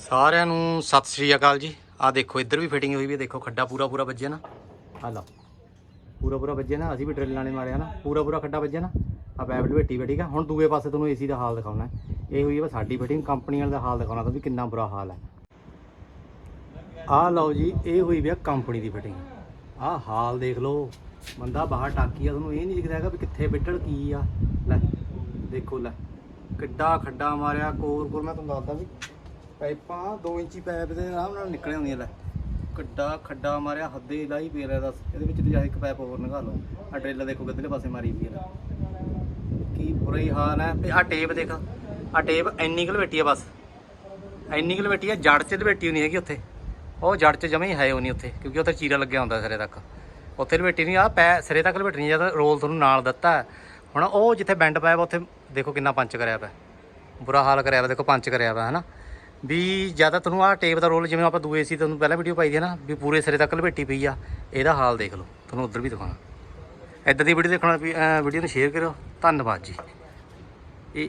ਸਾਰਿਆਂ ਨੂੰ ਸਤਿ ਸ੍ਰੀ ਅਕਾਲ ਜੀ। ਆ ਦੇਖੋ, ਇੱਧਰ ਵੀ ਫਿਟਿੰਗ ਹੋਈ ਵੀ ਦੇਖੋ, ਖੱਡਾ ਪੂਰਾ ਪੂਰਾ ਵੱਜਿਆ ਨਾ। ਆ ਲਓ, ਪੂਰਾ ਪੂਰਾ ਵੱਜਿਆ ਨਾ। ਅਸੀਂ ਵੀ ਡਰਿਲ ਨਾਲੇ ਮਾਰਿਆ ਨਾ। ਪੂਰਾ ਪੂਰਾ ਖੱਡਾ ਵੱਜਿਆ ਨਾ। ਆ ਪੈਪ ਲਵੇਟੀ ਵਾ ਠੀਕ ਆ। ਹੁਣ ਦੂਏ ਪਾਸੇ ਤੁਹਾਨੂੰ ਏਸੀ ਦਾ ਹਾਲ ਦਿਖਾਉਣਾ ਇਹ ਹੋਈ ਹੈ ਸਾਡੀ ਫਿਟਿੰਗ ਕੰਪਨੀ ਵਾਲੇ ਦਾ ਹਾਲ ਦਿਖਾਉਣਾ ਤਾਂ ਵੀ ਕਿੰਨਾ ਬੁਰਾ ਹਾਲ ਹੈ। ਆ ਲਓ ਜੀ, ਇਹ ਹੋਈ ਵੀ ਆ ਕੰਪਨੀ ਦੀ ਫਿਟਿੰਗ ਆ ਹਾਲ ਦੇਖ ਲਓ। ਬੰਦਾ ਬਾਹਰ ਟਾਕੀ ਆ, ਤੁਹਾਨੂੰ ਇਹ ਨਹੀਂ ਦਿਖਦਾ ਹੈਗਾ ਵੀ ਕਿੱਥੇ ਬਿੱਟਲ ਕੀ ਆ। ਲੈ, ਦੇਖੋ, ਲੈ। ਕਿੱਡਾ ਖੱਡਾ ਮਾਰਿਆ। ਕੋਰ ਕੋਰ, ਮੈਂ ਤੁਹਾਨੂੰ ਦੱਸਦਾ ਵੀ ਪਾਈਪਾਂ 2 ਇੰਚੀ ਪਾਈਪ ਦੇ ਆਰਾਮ ਨਾਲ ਨਿਕਲ ਹੁੰਦੀਆਂ ਲੈ। ਕਿੱਡਾ ਖੱਡਾ ਮਾਰਿਆ, ਹੱਦੇ ਲਾਈ ਰਿਹਾ ਇਹਦਾ ਇਹਦੇ ਵਿੱਚ ਤੇ ਜਾ ਇੱਕ ਪਾਈਪ ਹੋਰ ਨਿਕਾਲ ਲਓ। ਆ ਡਰਿੱਲ ਦੇਖੋ ਕਿੱਧਰਲੇ ਪਾਸੇ ਮਾਰੀ ਪਈ ਹੈ ਕੀ ਬੁਰਾ ਹੀ ਹਾਲ ਹੈ ਤੇ ਆ ਟੇਪ ਦੇਖ। ਆ ਟੇਪ ਇੰਨੀ ਕੁ ਲਵੇਟੀ ਆ ਬਸ। ਇੰਨੀ ਕੁ ਲਵੇਟੀ ਆ, ਜੜ 'ਚ ਲਵੇਟੀ ਨਹੀਂ ਹੈਗੀ ਉੱਥੇ। ਉਹ ਜੜ 'ਚ ਜਮੇ ਹੀ ਹੈ ਉਹ ਨਹੀਂ ਉੱਥੇ, ਕਿਉਂਕਿ ਉੱਥੇ ਚੀਰਾ ਲੱਗਿਆ ਹੁੰਦਾ ਸਿਰੇ ਤੱਕ। ਉੱਥੇ ਲਵੇਟੀ ਨਹੀਂ ਆ ਪੈ ਸਿਰੇ ਤੱਕ ਲਵੇਟਣੀ ਜਦ ਰੋਲ ਤੁਹਾਨੂੰ ਨਾਲ ਦਿੱਤਾ। ਹੈ। ਹੁਣ ਉਹ ਜਿੱਥੇ ਬੈਂਡ ਪਾਇਆ ਉੱਥੇ ਦੇਖੋ ਕਿੰਨਾ ਪੰਚ ਕਰਿਆ ਪਿਆ। ਬੁਰਾ ਹਾਲ ਕਰਿਆ ਵਾ, ਦੇਖੋ ਪੰਚ ਕਰਿਆ ਵਾ ਹਨਾ? ਵੀ ਜ਼ਿਆਦਾ ਤੁਹਾਨੂੰ ਆ ਟੇਪ ਦਾ ਰੋਲ ਜਿਵੇਂ ਆਪਾਂ ਦੂਏ ਸੀ ਤੁਹਾਨੂੰ ਪਹਿਲਾਂ ਵੀਡੀਓ ਪਾਈ ਦੀ ਹੈ ਨਾ, ਵੀ ਪੂਰੇ ਸਿਰੇ ਤੱਕ ਲਪੇਟੀ ਪਈ ਆ, ਇਹਦਾ ਹਾਲ ਦੇਖ ਲਓ, ਤੁਹਾਨੂੰ ਉਧਰ ਵੀ ਦਿਖਾਉਣਾ। ਇਦਾਂ ਦੀ ਵੀਡੀਓ ਦੇਖਣਾ ਵੀਡੀਓ ਨੂੰ ਸ਼ੇਅਰ ਕਰਿਓ, ਧੰਨਵਾਦ ਜੀ। ਇਹ